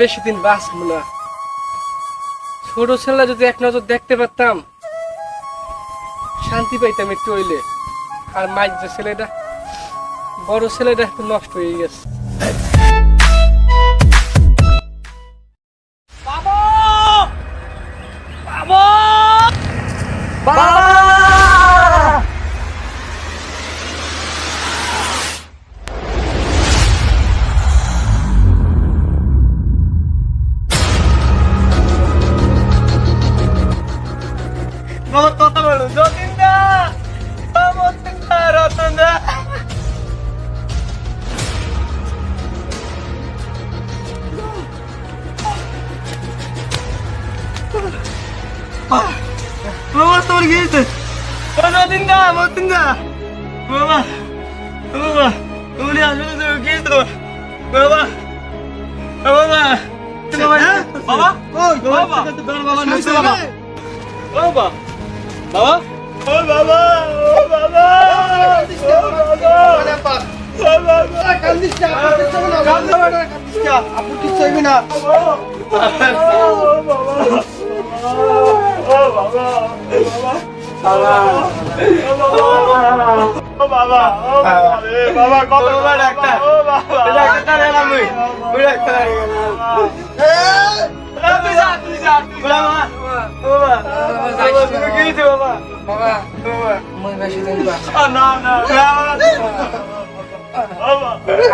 বেশি দিন বাঁচব না। ছোট ছেলে যদি এক নজর দেখতে পারতাম, শান্তি পাইতাম একটু হইলে। আর মাইক যে ছেলেটা, বড় ছেলেটা একটু নষ্ট হয়ে গেছে। বাবা বাবা ওই বাবা। বাবা বাবা। বাবা। বাবা। ও বাবা ও বাবা বাবা। বাবা। বাবা।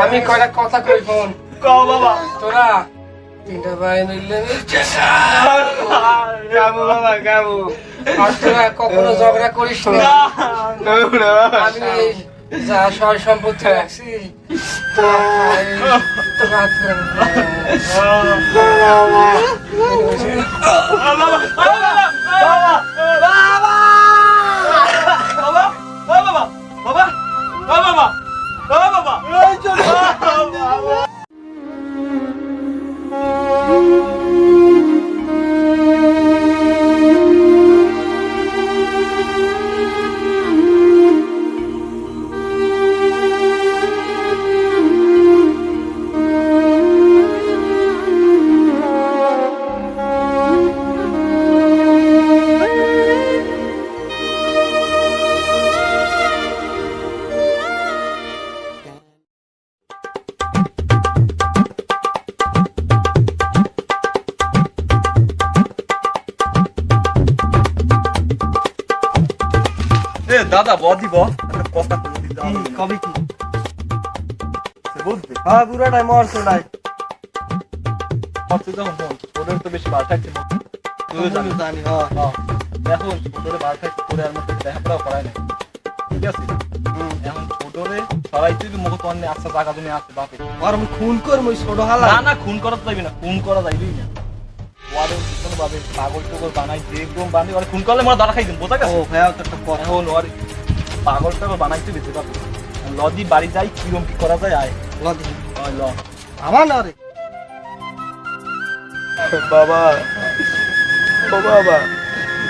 আমি কয়টা কথা কই ফোন কও বাবা তোরা তিনটা ভাই মিললে কামু বাবা কামু আর তোরা কখনো ঝগড়া করিস না? আমি যা সয় সম্পত্তি রাখছি তোরা দাদা বদি ব একটা কথা কবি কি? বুঝবে হ্যাঁ মরছো নাই। যখন ওদের তো বেশি থাকছে জানি হ্যাঁ। হ্যাঁ। এখন ওদের বার থাকছে করে আর দেখাপড়াও করায় না ঠিক আছে? এখন ছোটরে সবাই তুই মুখ তো অন্য আচ্ছা জায়গা জমি আছে বাপে। আর খুন করব ছোট হালা। না না খুন করা যাবি না খুন করা যাইবই না। ওয়ারে পিছনে ভাবে পাগল টগল বানাই যে একদম বানাই ওরে খুন করলে ধরা খাই দিন বোঝা ও গেছে ভাইয়া তো একটা পর এখন ওর পাগল টাগল বানাইতে দিতে পারবে লদি বাড়ি যাই কিরম কি করা যায় আয়। লদি। ল। আমার না রে। বাবা ও বাবা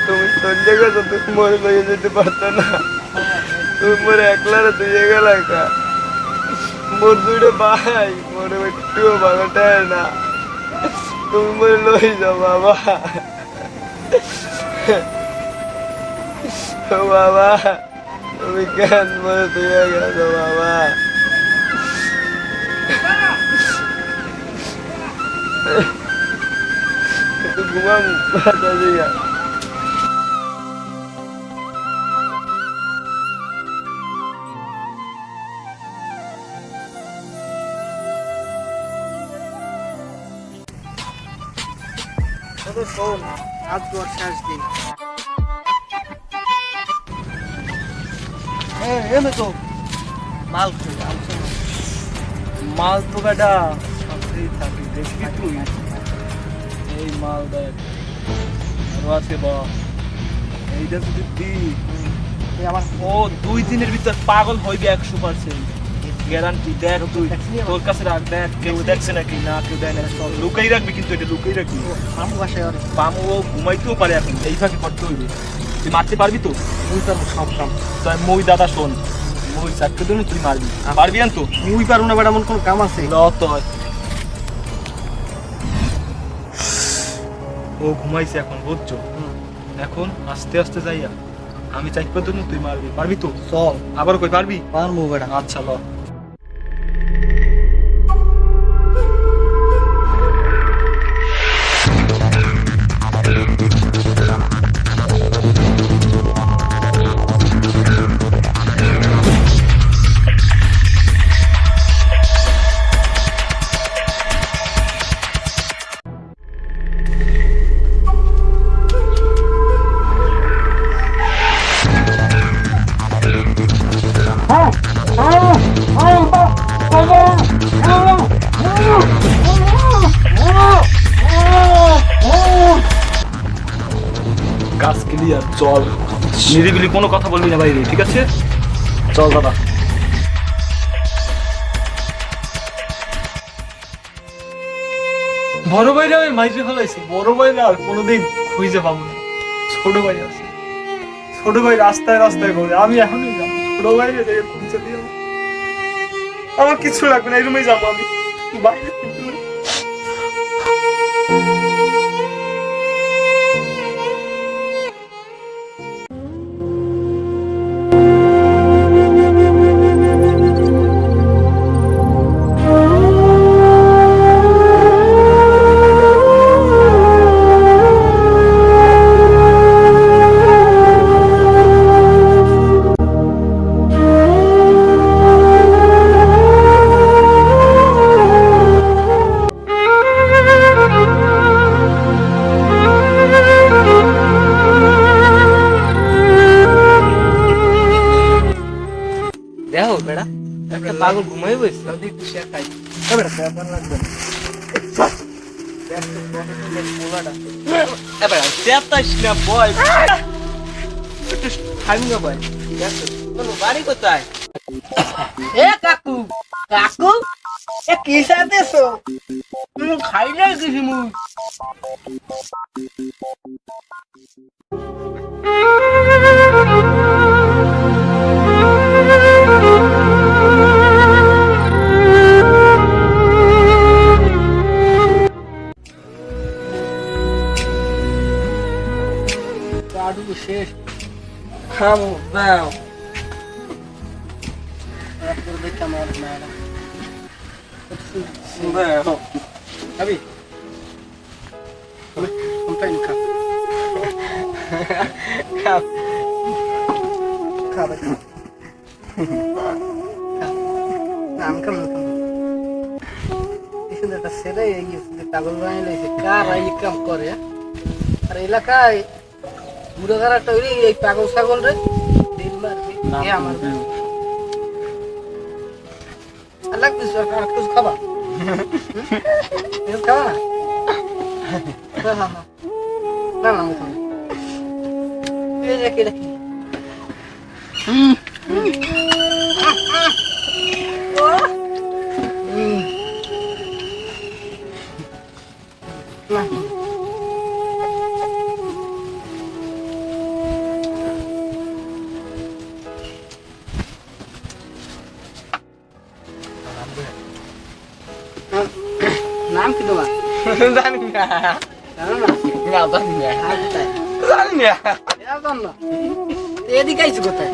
তুমি চলে গেছো তুমি মরে লইয়ে যেতে পারতো না। তুমি মরে একলারে দিয়ে গেল একা। মোর দুইটা ভাই মরে একটুও ভালোটায় না। তুমি মরে লই যাও বাবা ও বাবা তুমি কেন মরে দিয়ে গেছো বাবা তবে শোন আজ তোর শেষ দিন। এমে তো মাল তো বেটা সাথেই থাকি দেখবি তুই। এই মাল দেখ আরও আছে বা। এইটা যদি দি তুই আমার ও দুই দিনের ভিতর পাগল হইবে একশো পার্সেন্ট গ্যারান্টি দেখ তুই তোর কাছে রাখ দেখ কেউ দেখছে নাকি? না কেউ দেয় না সব লুকাই রাখবি কিন্তু এটা লুকাই রাখবি। মামু বাসায় পামু ও ঘুমাইতেও পারে এখন এই ফাঁকে করতে হইবে। তুই মারতে পারবি তো? বুঝতাম সব কাম তাই মই দাদা শোন। মুই চারটে দিন তুই মারবি। পারবি আন তো? মুই পারব না বেটা এমন কোন কাম আছে? ল তো হয়। ও ঘুমাইছে এখন বুঝছ? এখন আস্তে আস্তে যাইয়া আমি চাইপা তুই মারবি। পারবি তো? চল। আবার কই পারবি? পারব বেটা। আচ্ছা ল। চল। নিরিবিলি কোনো কথা বলবি না বাইরে ঠিক আছে? চল দাদা। বড় ভাইরা ওই মাইরে ফেলাইছে। বড় ভাইরা আর কোনোদিন খুঁজে পাবো না। ছোট ভাই আছে। ছোট ভাই রাস্তায় রাস্তায় ঘুরে। আমি এখনই যাব। ছোট ভাইরে যাই খুঁজে দিয়ে আমার কিছু লাগবে না এই রুমে যাব আমি। বাইরে চেতাস না বয়। একটু খাবি না বয় কোনো বাড়ি কোথায়? এ কাকু কাকু, এ কি সাথেছো তুমি খাইলে কিছু মুই কাডু শেষ। খামো দাও। দেখে আমার ম্যাডাম দাও খাবি? কোনটাই খা খাও খাবে নাম কেমন এগিয়ে পাগল বানিয়ে কার এই কাম করে আর এলাকায় বুড়ো ঘাড়া তৈরি এই পাগল ছাগল রে দিন মারবি। আমার আর কিছু খাবা? খাবা? না হ্যাঁ, হ্যাঁ, হ্যাঁ। না না রাখি। না এদিকে আইছো কোথায়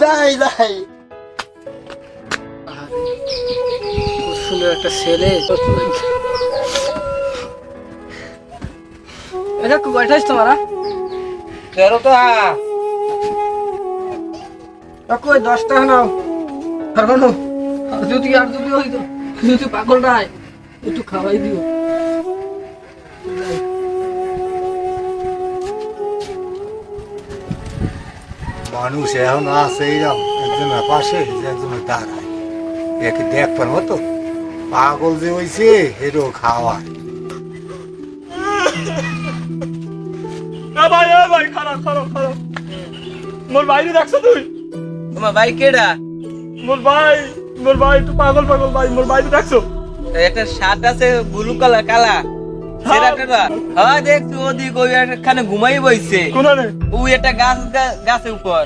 দাই দাই সুন্দর একটা ছেলে এটা কয়টাইছ তোমার তেরোটা কই দশটা নাও আর যদি আর যদি হইতো যদি পাগল নাই একটু খাওয়াই দিও। মানুষ এখন আছে এইরকম একজনের পাশে একজনের দাঁড়ায়। একে দেখবার মতো পাগল যে হয়েছে এরও খাওয়া এ ভাই ভাই খারাপ খারাপ খারাপ। মোর বাইরে দেখছ তুই? তোমার ভাই কেডা? মোর ভাই মোর ভাই একটু পাগল পাগল ভাই মোর বাইরে দেখছ একটা শার্ট আছে ব্লু কালার কালা। ছেলেটা হ্যাঁ দেখছি ওদিক ওই এখানে ঘুমাই বইছে। কোনারে ও একটা গাছ গাছের উপর।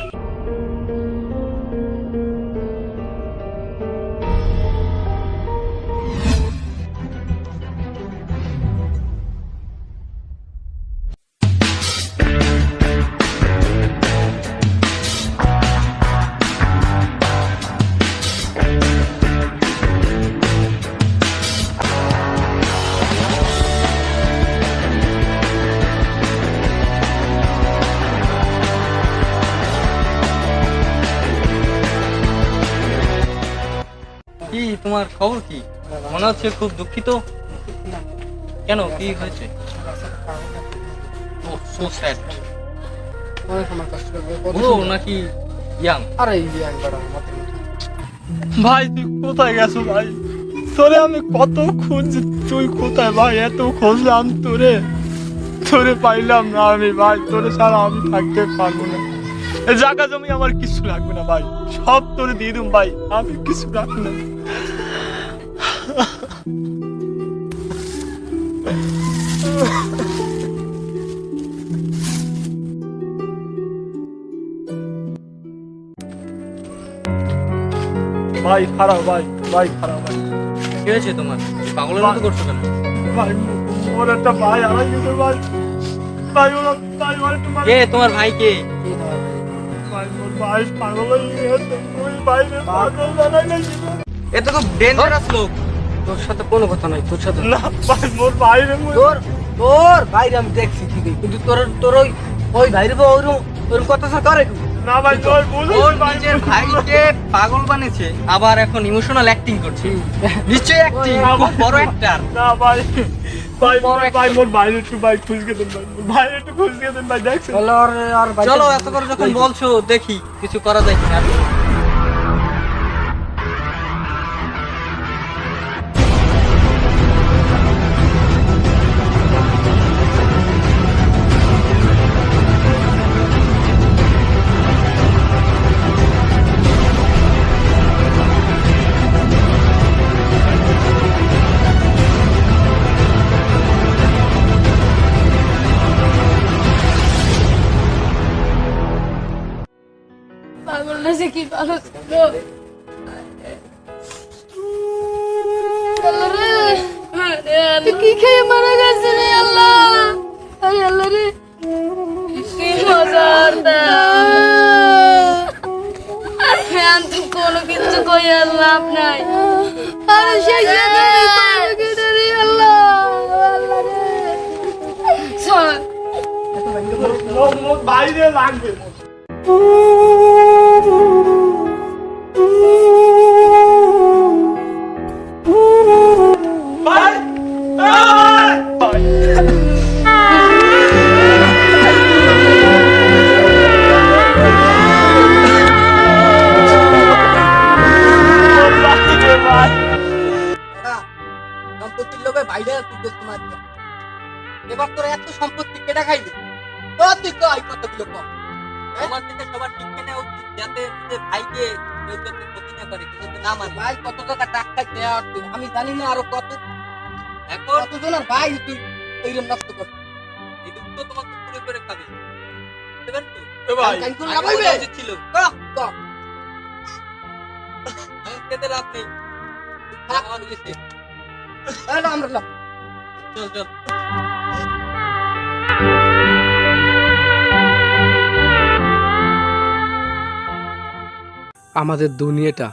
তোমার খবর কি? মনে হচ্ছে খুব দুঃখিত। কেন? কি হয়েছে? ও সো স্যাড অনেক আমার কষ্ট কত বুড়ো নাকি ইয়াং আরে ভাই তুই কোথায় গেছো ভাই? তোরে আমি কত খুঁজছি তুই কোথায় ভাই? এত খুঁজলাম তোরে। তোরে পাইলাম না আমি ভাই তোরে ছাড়া আমি থাকতে পারব না। জায়গা জমি আমার কিছু লাগবে না ভাই সব তোরে দিয়ে দিম ভাই আমি কিছু রাখব না। ভাই খারাপ ভাই ভাই খারাপ ভাই। কি হয়েছে তোমার? পাগলের মতো করছ কেন? ভাই ওর একটা ভাই হারাই গেছে ভাই। ভাই ওরা ভাই ওর ভাই কে? তোমার ভাই কে? ভাই? পাগল হয়ে গেছে ভাই পাগল বানাই নাকি এটা তো ডেঞ্জারাস লোক। তোর সাথে কোনো কথা নাই তোর সাথে। না ভাই মোর তোর তোর বাইরে আমি দেখছি ঠিকই কিন্তু তোর তোর ওই ওই বা ওইরকম ওইরকম কথা সে করে না ভাই তোর ওর নিজের ভাইকে পাগল বানিয়েছে আবার এখন ইমোশনাল অ্যাক্টিং করছে। নিশ্চয়ই অ্যাক্টিং খুব বড় অ্যাক্টর না ভাই। ভাই একটা- ভাই মোর ভাই একটু ভাই খুঁজকে দেন ভাই। মোর একটু খুঁজকে দেন ভাই দেখছেন? বলে ওর আর চলো এত করে যখন বলছো দেখি কিছু করা যায় কিনা। সে ছিল কি খেয়ে মারা গেছে রে আল্লাহ আরে আল্লাহ রে কি মজার হ্যাঁ তুই কোনো কিছু কই আর লাভ নাই আরে সেই রে আল্লাহ আল্লাহ রে চল মোর মোর ভাই রে লাগবে আমি জানি না আরও কত এখন কতজনের ভাই তুই এইরকম নষ্ট কর এই দুঃখ তোমাকে পুরো করে খাবে বুঝতে পারছ ভাই কান করে আগে লাগাইবে বলা ছিল। এখন খেতে লাভ নেই। খারাপ আমার গেছে তাহলে আমরা। চল চল। আমাদের দুনিয়াটা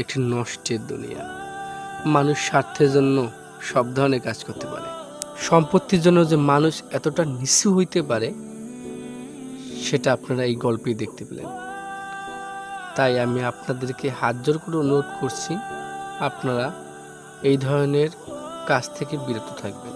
একটি নষ্টের দুনিয়া। মানুষ স্বার্থের জন্য সব ধরনের কাজ করতে পারে। সম্পত্তির জন্য যে মানুষ এতটা নিচু হইতে পারে, সেটা আপনারা এই গল্পেই দেখতে পেলেন। তাই আমি আপনাদেরকে হাত জোর করে অনুরোধ করছি, আপনারা এই ধরনের কাজ থেকে বিরত থাকবেন।